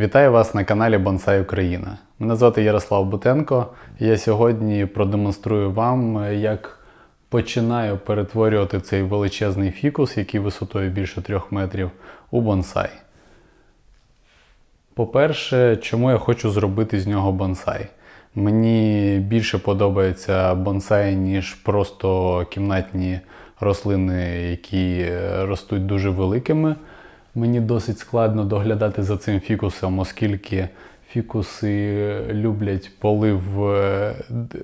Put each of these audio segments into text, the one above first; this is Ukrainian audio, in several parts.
Вітаю вас на каналі Бонсай Україна. Мене звати Ярослав Бутенко. Я сьогодні продемонструю вам, як починаю перетворювати цей величезний фікус, який висотою більше 3 метрів, у бонсай. По-перше, чому я хочу зробити з нього бонсай? Мені більше подобається бонсай, ніж просто кімнатні рослини, які е, ростуть дуже великими. Мені досить складно доглядати за цим фікусом, оскільки фікуси люблять полив е,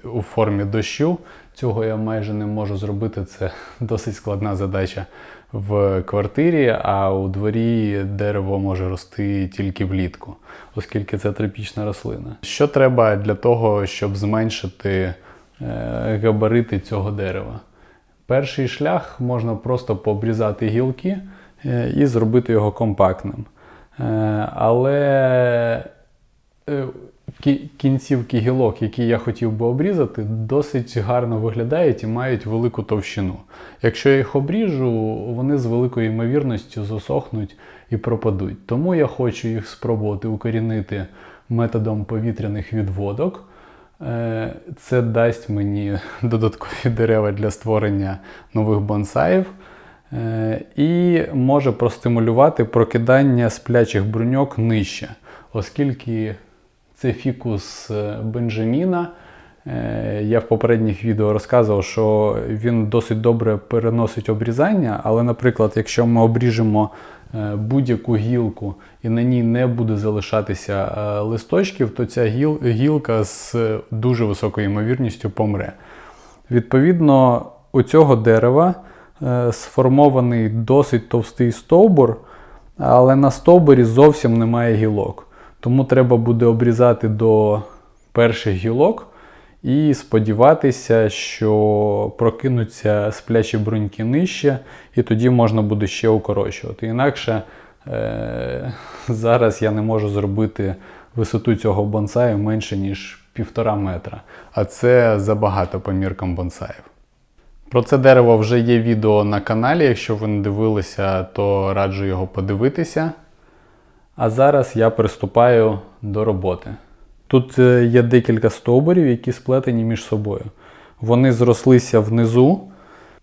у формі дощу. Цього я майже не можу зробити. Це досить складна задача в квартирі, а у дворі дерево може рости тільки влітку, оскільки це тропічна рослина. Що треба для того, щоб зменшити е, габарити цього дерева? Перший шлях можна просто пообрізати гілки е, і зробити його компактним. Е, Але е, кінцівки гілок, які я хотів би обрізати, досить гарно виглядають і мають велику товщину. Якщо я їх обріжу, вони з великою ймовірністю засохнуть і пропадуть. Тому я хочу їх спробувати укорінити методом повітряних відводок. Е, Це дасть мені додаткові дерева для створення нових бонсаїв е, і може простимулювати прокидання сплячих бруньок нижче, оскільки це фікус е, Бенджаміна. Е, Я в попередніх відео розказував, що він досить добре переносить обрізання, але, наприклад, якщо ми обріжемо е, будь-яку гілку і на ній не буде залишатися е, листочків, то ця гіл- гілка з е, дуже високою ймовірністю помре. Відповідно, у цього дерева е, сформований досить товстий стовбур, але на стовбурі зовсім немає гілок. Тому треба буде обрізати до перших гілок і сподіватися, що прокинуться сплячі бруньки нижче, і тоді можна буде ще укорочувати. Інакше е- зараз я не можу зробити висоту цього бонсаю менше, ніж півтора метра. А це забагато по міркам бонсаїв. Про це дерево вже є відео на каналі. Якщо ви не дивилися, то раджу його подивитися. А зараз я приступаю до роботи. Тут е, є декілька стовбурів, які сплетені між собою. Вони зрослися внизу,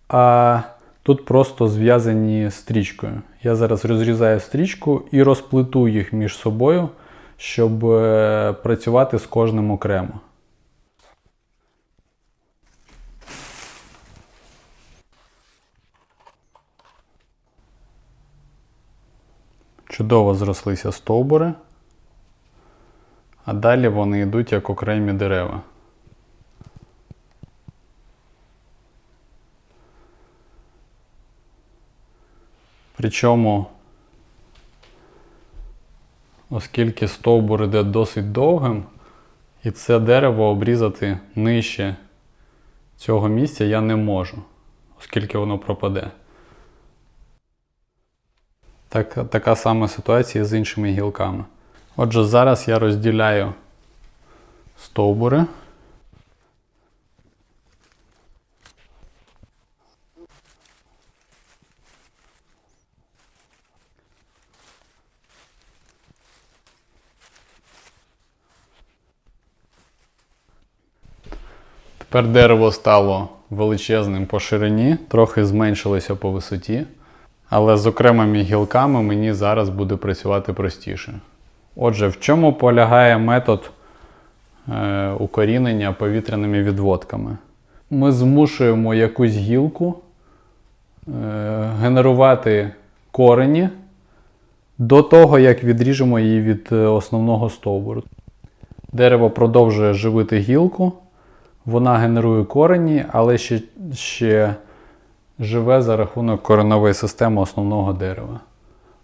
а тут просто зв'язані стрічкою. Я зараз розрізаю стрічку і розплету їх між собою, щоб е, працювати з кожним окремо. Чудово зрослися стовбури, а далі вони йдуть як окремі дерева. Причому, оскільки стовбур іде досить довгим, і це дерево обрізати нижче цього місця я не можу, оскільки воно пропаде. Так, така сама ситуація з іншими гілками. Отже, зараз я розділяю стовбури. Тепер дерево стало величезним по ширині, трохи зменшилося по висоті. Але з окремими гілками мені зараз буде працювати простіше. Отже, в чому полягає метод е, укорінення повітряними відводками? Ми змушуємо якусь гілку е, генерувати корені до того, як відріжемо її від е, основного стовбуру. Дерево продовжує живити гілку, вона генерує корені, але ще, ще живе за рахунок коренової системи основного дерева,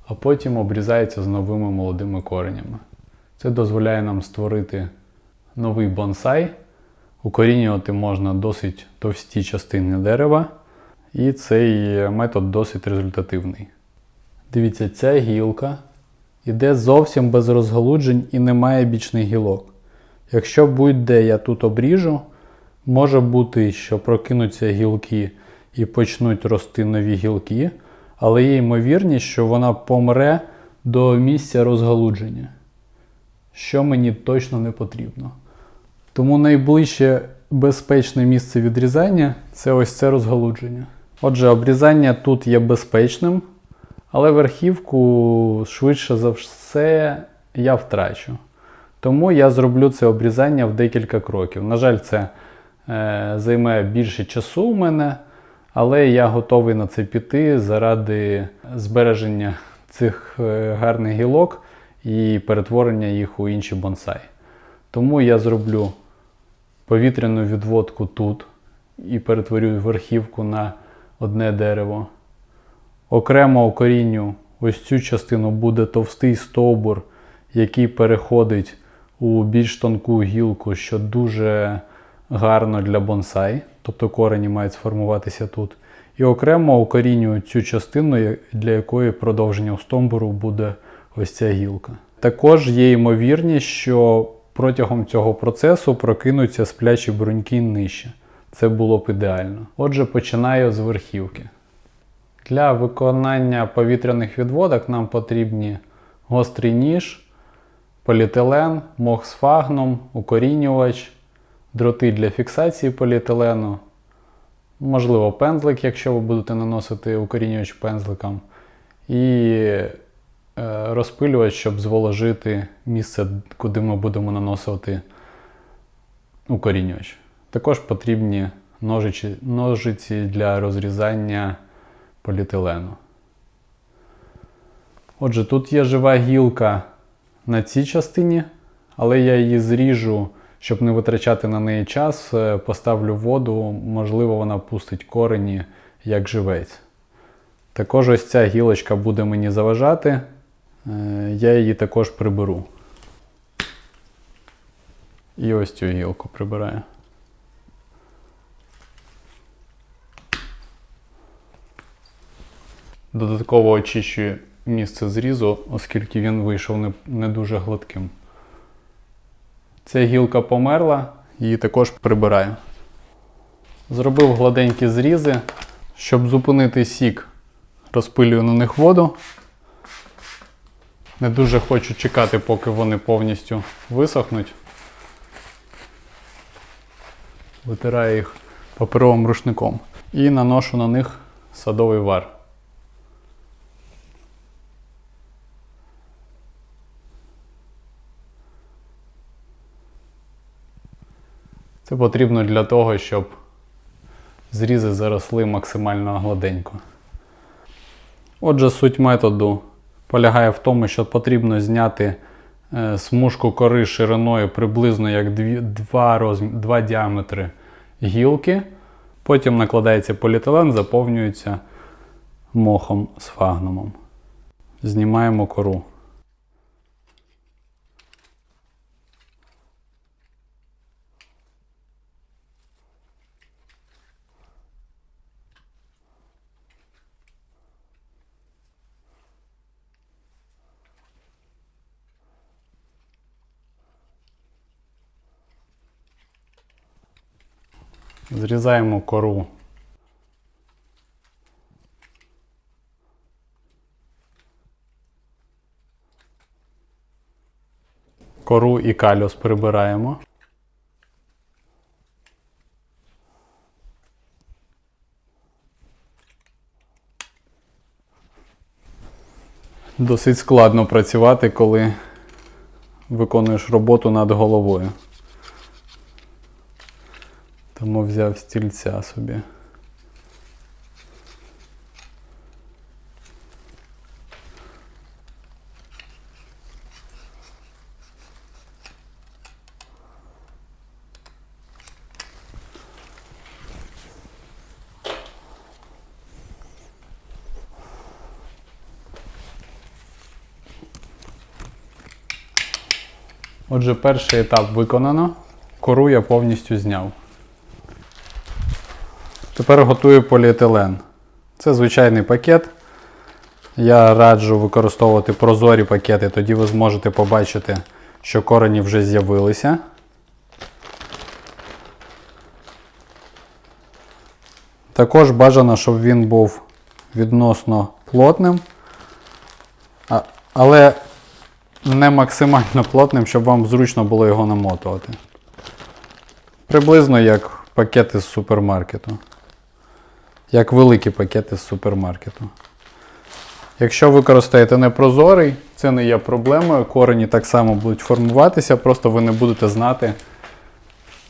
а потім обрізається з новими молодими коренями. Це дозволяє нам створити новий бонсай. Укорінювати можна досить товсті частини дерева, і цей метод досить результативний. Дивіться, ця гілка іде зовсім без розгалуджень і немає бічних гілок. Якщо будь-де я тут обріжу, може бути, що прокинуться гілки і почнуть рости нові гілки, але є ймовірність, що вона помре до місця розгалудження. що мені точно не потрібно. Тому найближче безпечне місце відрізання це ось це розгалудження. Отже, обрізання тут є безпечним, але верхівку швидше за все я втрачу. Тому я зроблю це обрізання в декілька кроків. На жаль, це е, займе більше часу у мене, але я готовий на це піти заради збереження цих е, гарних гілок і перетворення їх у інші бонсай. Тому я зроблю повітряну відводку тут і перетворю верхівку на одне дерево. Окремо окорінню ось цю частину буде товстий стовбур, який переходить у більш тонку гілку, що дуже гарно для бонсай, тобто корені мають сформуватися тут. І окремо укорінюю цю частину, для якої продовження стовбуру буде ось ця гілка. Також є ймовірність, що протягом цього процесу прокинуться сплячі бруньки нижче. Це було б ідеально. Отже, починаю з верхівки. Для виконання повітряних відводок нам потрібні гострий ніж, поліетилен, мох з фагном, укорінювач, дроти для фіксації поліетилену, можливо, пензлик, якщо ви будете наносити укорінювач пензликом, і е, розпилювач, щоб зволожити місце, куди ми будемо наносити укорінювач. Також потрібні ножиці, ножиці для розрізання поліетилену. Отже, тут є жива гілка на цій частині, але я її зріжу, щоб не витрачати на неї час. е, Поставлю воду, можливо, вона пустить корені як живець. Також ось ця гілочка буде мені заважати. е, Я її також приберу. І ось цю гілку прибираю. Додатково очищую місце зрізу, оскільки він вийшов не, не дуже гладким. Ця гілка померла, її також прибираю. Зробив гладенькі зрізи. Щоб зупинити сік, розпилюю на них воду. Не дуже хочу чекати, поки вони повністю висохнуть. Витираю їх паперовим рушником і наношу на них садовий вар. Це потрібно для того, щоб зрізи заросли максимально гладенько. Отже, суть методу полягає в тому, що потрібно зняти е, смужку кори шириною приблизно як 2, розм... 2 діаметри гілки. Потім накладається поліетилен, заповнюється мохом з фагнумом. Знімаємо кору. Зрізаємо кору. Кору і калюс прибираємо. Досить складно працювати, коли виконуєш роботу над головою. Тому взяв стільця собі. Отже, перший етап виконано. Кору я повністю зняв. Тепер готую поліетилен. Це звичайний пакет. Я раджу використовувати прозорі пакети, тоді ви зможете побачити, що корені вже з'явилися. Також бажано, щоб він був відносно плотним. Але не максимально плотним, щоб вам зручно було його намотувати. Приблизно як пакети з супермаркету. Як великі пакети з супермаркету. Якщо використаєте непрозорий, це не є проблемою. Корені так само будуть формуватися, просто ви не будете знати,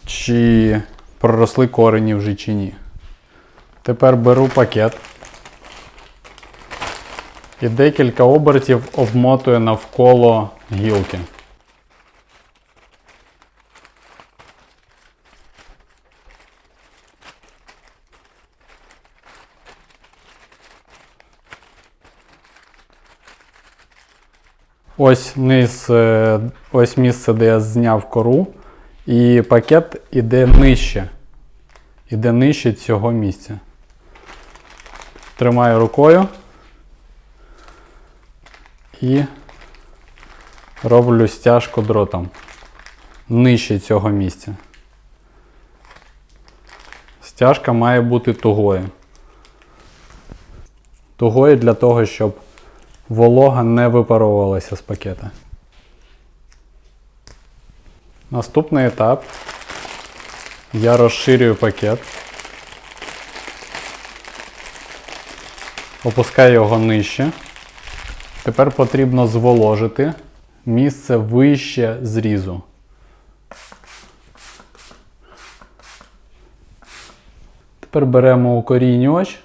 чи проросли корені вже чи ні. Тепер беру пакет і декілька обертів обмотую навколо гілки. Ось низ, е, ось місце, де я зняв кору, і пакет іде нижче. Іде нижче цього місця. Тримаю рукою і роблю стяжку дротом нижче цього місця. Стяжка має бути тугою. Тугою для того, щоб волога не випаровувалася з пакета. Наступний етап. Я розширюю пакет. Опускаю його нижче. Тепер потрібно зволожити місце вище зрізу. Тепер беремо укорінювач.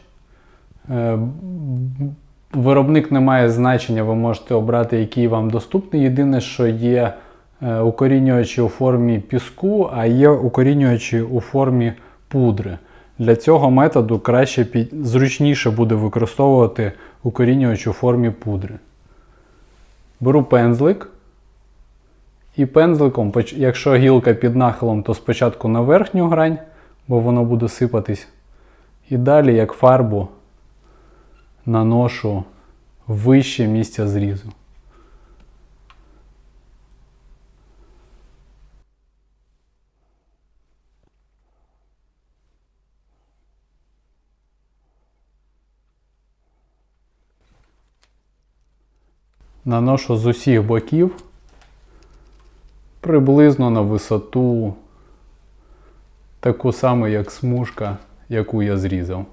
Виробник не має значення, ви можете обрати, який вам доступний. Єдине, що є е, укорінювачі у формі піску, а є укорінювачі у формі пудри. Для цього методу краще під... зручніше буде використовувати укорінювач у формі пудри. Беру пензлик. І пензликом, якщо гілка під нахилом, то спочатку на верхню грань, бо воно буде сипатись. І далі, як фарбу, наношу вище місця зрізу. Наношу з усіх боків приблизно на висоту таку саму, як смужка, яку я зрізав.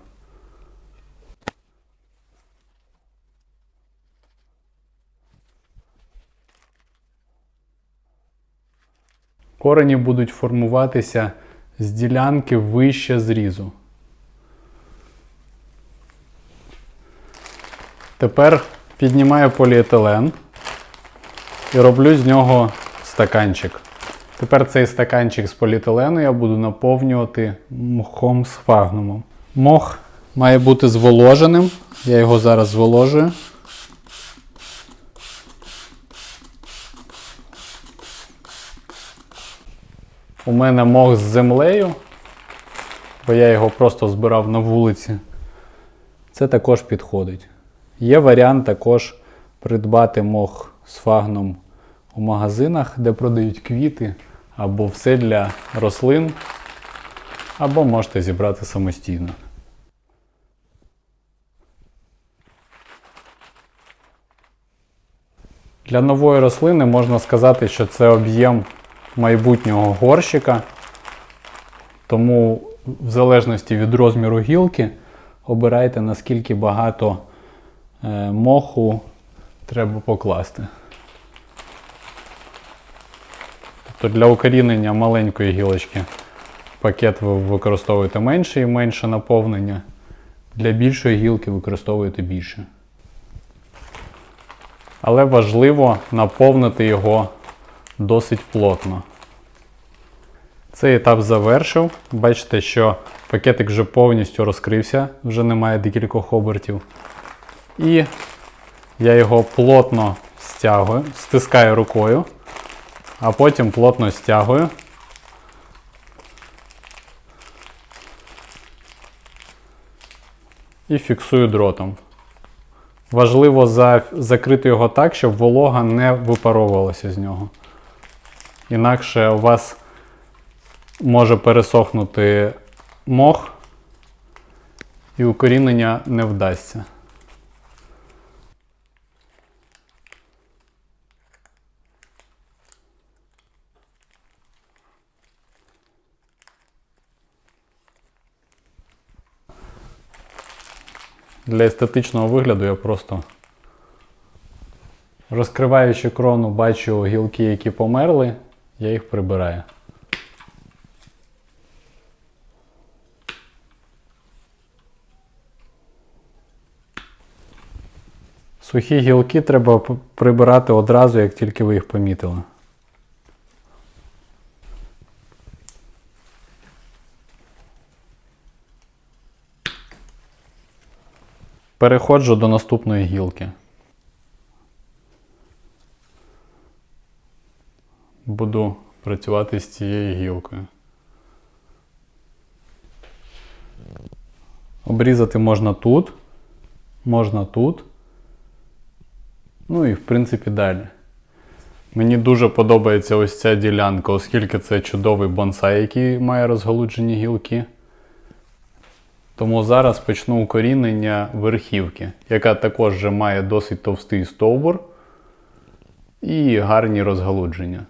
Корені будуть формуватися з ділянки вище зрізу. Тепер піднімаю поліетилен і роблю з нього стаканчик. Тепер цей стаканчик з поліетилену я буду наповнювати мхом з фагнумом. Мох має бути зволоженим. Я його зараз зволожую. У мене мох з землею, бо я його просто збирав на вулиці. Це також підходить. Є варіант також придбати мох з фагном у магазинах, де продають квіти, або все для рослин, або можете зібрати самостійно. Для нової рослини можна сказати, що це об'єм майбутнього горщика. Тому, в залежності від розміру гілки, обирайте наскільки багато е, моху треба покласти. Тобто для укорінення маленької гілочки пакет ви використовуєте менше і менше наповнення. Для більшої гілки використовуєте більше. Але важливо наповнити його досить плотно. Цей етап завершив. Бачите, що пакетик вже повністю розкрився, вже немає декількох обертів. І я його плотно стягую, стискаю рукою, а потім плотно стягую. І фіксую дротом. Важливо закрити його так, щоб волога не випаровувалася з нього. Інакше у вас може пересохнути мох і укорінення не вдасться. Для естетичного вигляду я просто розкриваючи крону, бачу гілки, які померли я їх прибираю. Сухі гілки треба прибирати одразу, як тільки ви їх помітили. Переходжу до наступної гілки. Буду працювати з цією гілкою. Обрізати можна тут, можна тут. Ну і в принципі далі. Мені дуже подобається ось ця ділянка, оскільки це чудовий бонсай, який має розгалуджені гілки. Тому зараз почну укорінення верхівки, яка також вже має досить товстий стовбур і гарні розгалудження.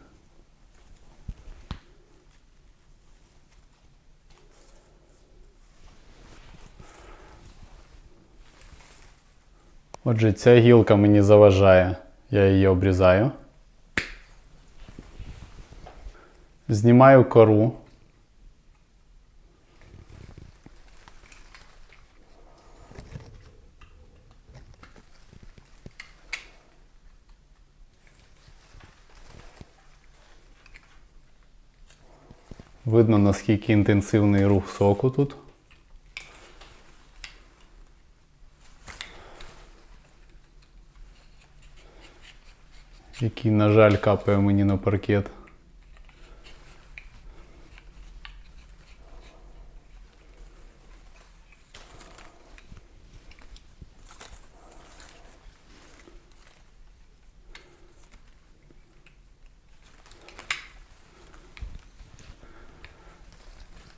Отже, ця гілка мені заважає, я її обрізаю. Знімаю кору. Видно, наскільки інтенсивний рух соку тут. Який, на жаль, капає мені на паркет.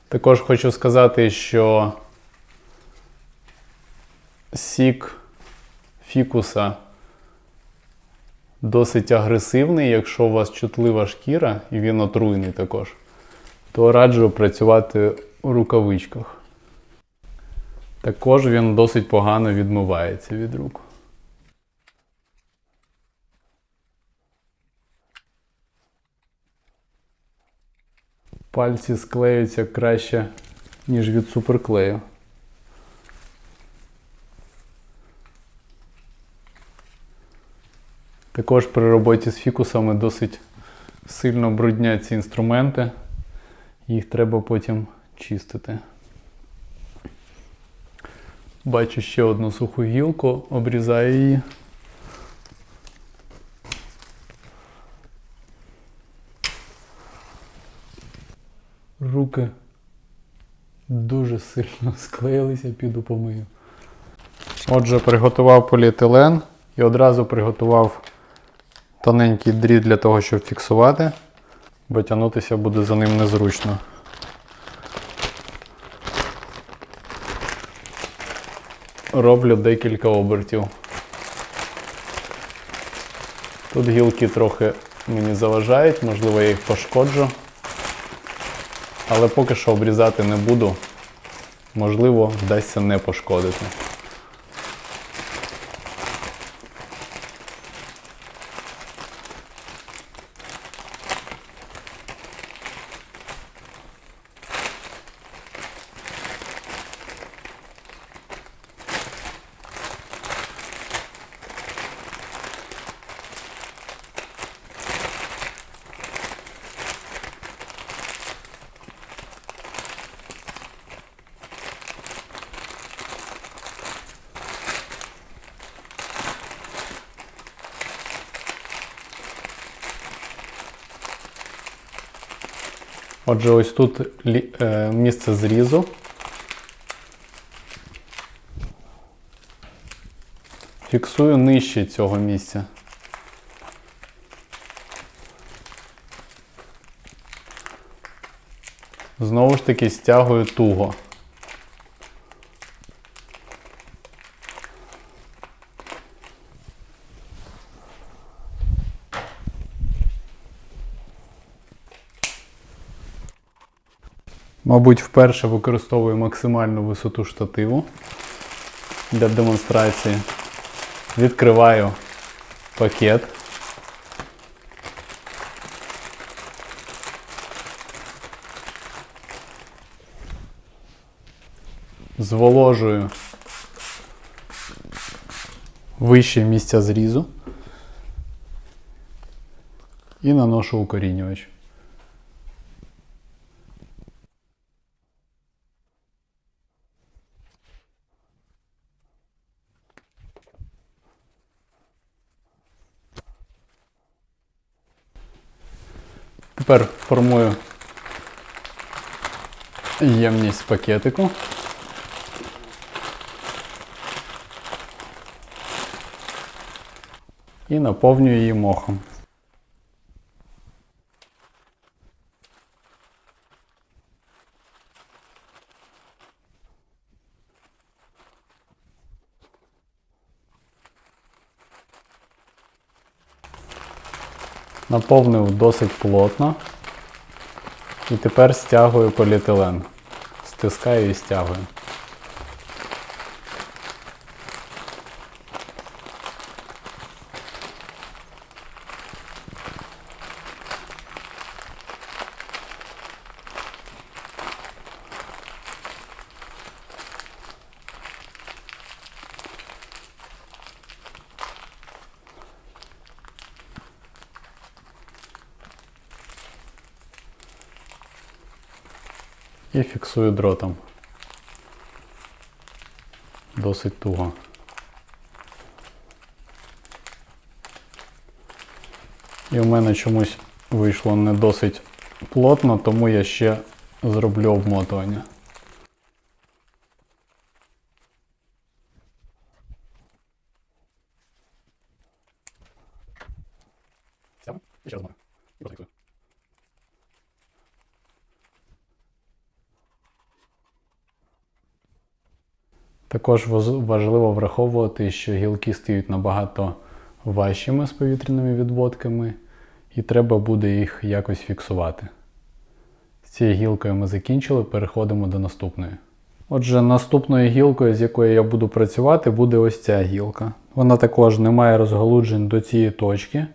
Також хочу сказати, що сік фікуса досить агресивний, якщо у вас чутлива шкіра і він отруйний також, то раджу працювати у рукавичках. Також він досить погано відмивається від рук. Пальці склеюються краще, ніж від суперклею. Також при роботі з фікусами досить сильно бруднять ці інструменти. Їх треба потім чистити. Бачу ще одну суху гілку, обрізаю її. Руки дуже сильно склеїлися, піду помию. Отже, приготував поліетилен і одразу приготував тоненький дріт для того, щоб фіксувати, бо тягнутися буде за ним незручно. Роблю декілька обертів. Тут гілки трохи мені заважають, можливо, я їх пошкоджу. Але поки що обрізати не буду. Можливо, вдасться не пошкодити. Отже, ось тут е, місце зрізу. Фіксую нижче цього місця. Знову ж таки стягую туго. Мабуть, вперше використовую максимальну висоту штативу. для демонстрації. Відкриваю пакет. Зволожую вище місця зрізу і наношу укорінювач. Тепер формую ємність пакетику. І наповнюю її мохом. Наповнив досить плотно. І тепер стягую поліетилен. Стискаю і стягую. І фіксую дротом. Досить туго. І у мене чомусь вийшло не досить плотно, тому я ще зроблю обмотування. Ще раз І Також важливо враховувати, що гілки стають набагато важчими з повітряними відводками, і треба буде їх якось фіксувати. З цією гілкою ми закінчили, переходимо до наступної. Отже, наступною гілкою, з якою я буду працювати, буде ось ця гілка. Вона також не має розгалуджень до цієї точки,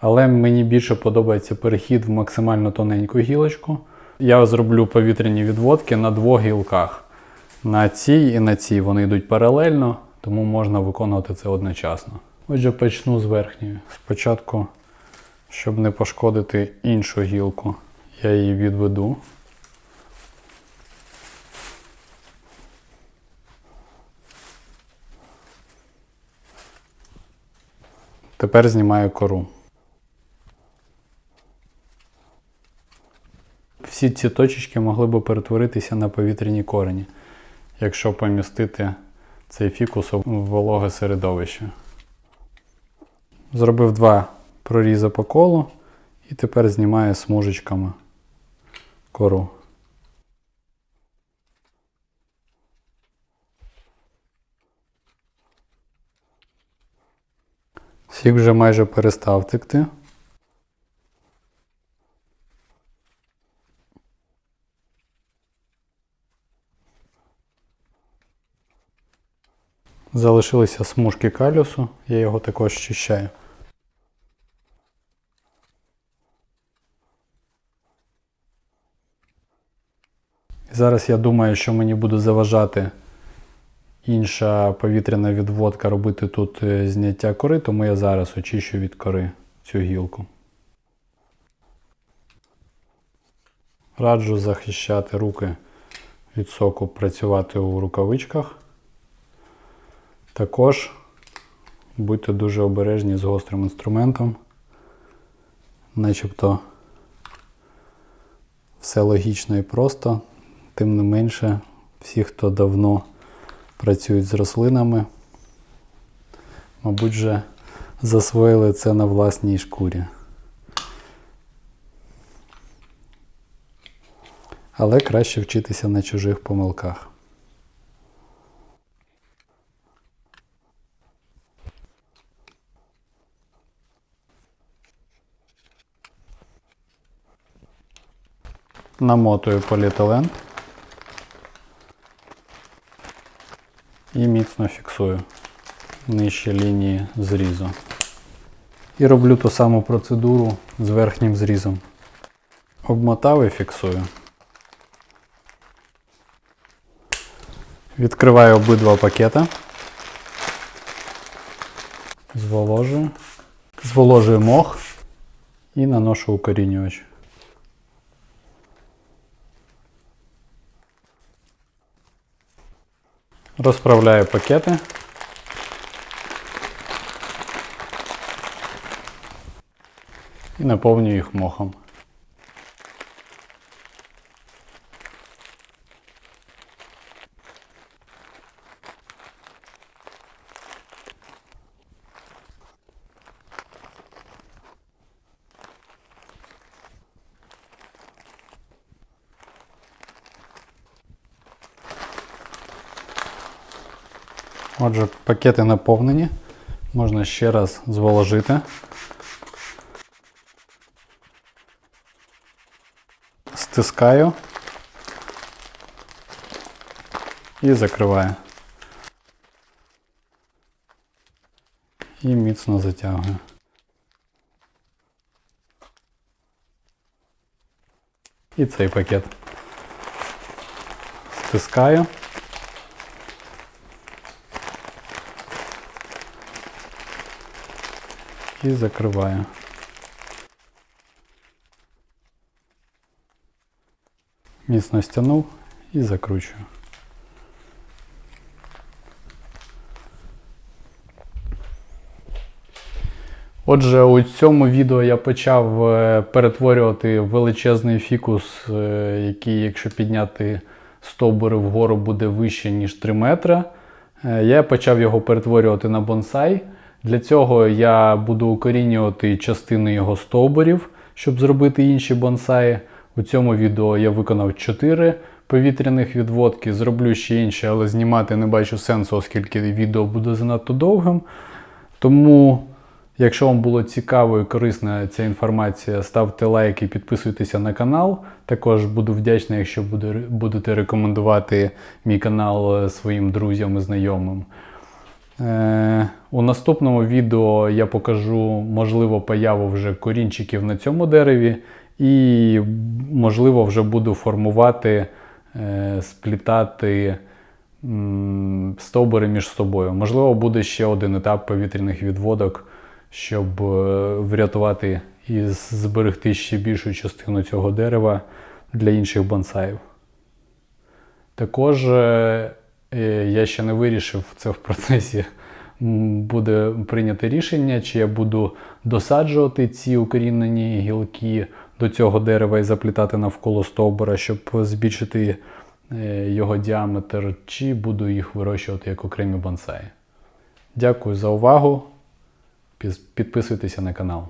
але мені більше подобається перехід в максимально тоненьку гілочку. Я зроблю повітряні відводки на двох гілках. На цій і на цій вони йдуть паралельно, тому можна виконувати це одночасно. Отже, почну з верхньої. Спочатку, щоб не пошкодити іншу гілку, я її відведу. Тепер знімаю кору. Всі ці точечки могли би перетворитися на повітряні корені, якщо помістити цей фікус у вологе середовище. Зробив два прорізи по колу і тепер знімаю смужечками кору. Сік вже майже перестав текти. Залишилися смужки калюсу, я його також чищаю. Зараз я думаю, що мені буде заважати інша повітряна відводка робити тут е, зняття кори, тому я зараз очищу від кори цю гілку. Раджу захищати руки від соку, працювати у рукавичках. Також будьте дуже обережні з гострим інструментом, начебто все логічно і просто, тим не менше, всі, хто давно працюють з рослинами, мабуть, вже засвоїли це на власній шкурі. Але краще вчитися на чужих помилках. Намотую поліетилен. і міцно фіксую нижче лінії зрізу. І роблю ту саму процедуру з верхнім зрізом. Обмотав і фіксую. Відкриваю обидва пакета. Зволожую. Зволожую мох і наношу укорінювач. Розправляю пакети. І наповнюю їх мохом. Отже, пакети наповнені. Можна ще раз зволожити. Стискаю і закриваю. І міцно затягую. І цей пакет. Стискаю. І закриваю. Міцно стягнув і закручую. Отже, у цьому відео я почав е, перетворювати величезний фікус, е, який, якщо підняти стовбури вгору, буде вище, ніж 3 метри. Е, Я почав його перетворювати на бонсай. Для цього я буду укорінювати частини його стовбурів, щоб зробити інші бонсаї. У цьому відео я виконав 4 повітряних відводки, зроблю ще інші, але знімати не бачу сенсу, оскільки відео буде занадто довгим. Тому, якщо вам було цікаво і корисна ця інформація, ставте лайк і підписуйтеся на канал. Також буду вдячний, якщо будете рекомендувати мій канал е, своїм друзям і знайомим. Е, у наступному відео я покажу, можливо, появу вже корінчиків на цьому дереві, і, можливо, вже буду формувати, е, сплітати стовбури між собою. Можливо, буде ще один етап повітряних відводок, щоб е, врятувати і зберегти ще більшу частину цього дерева для інших бонсаїв. Також я ще не вирішив це в процесі. Буде прийнято рішення, чи я буду досаджувати ці укорінені гілки до цього дерева і заплітати навколо стовбура, щоб збільшити е, його діаметр, чи буду їх вирощувати як окремі бонсаї. Дякую за увагу. Підписуйтеся на канал.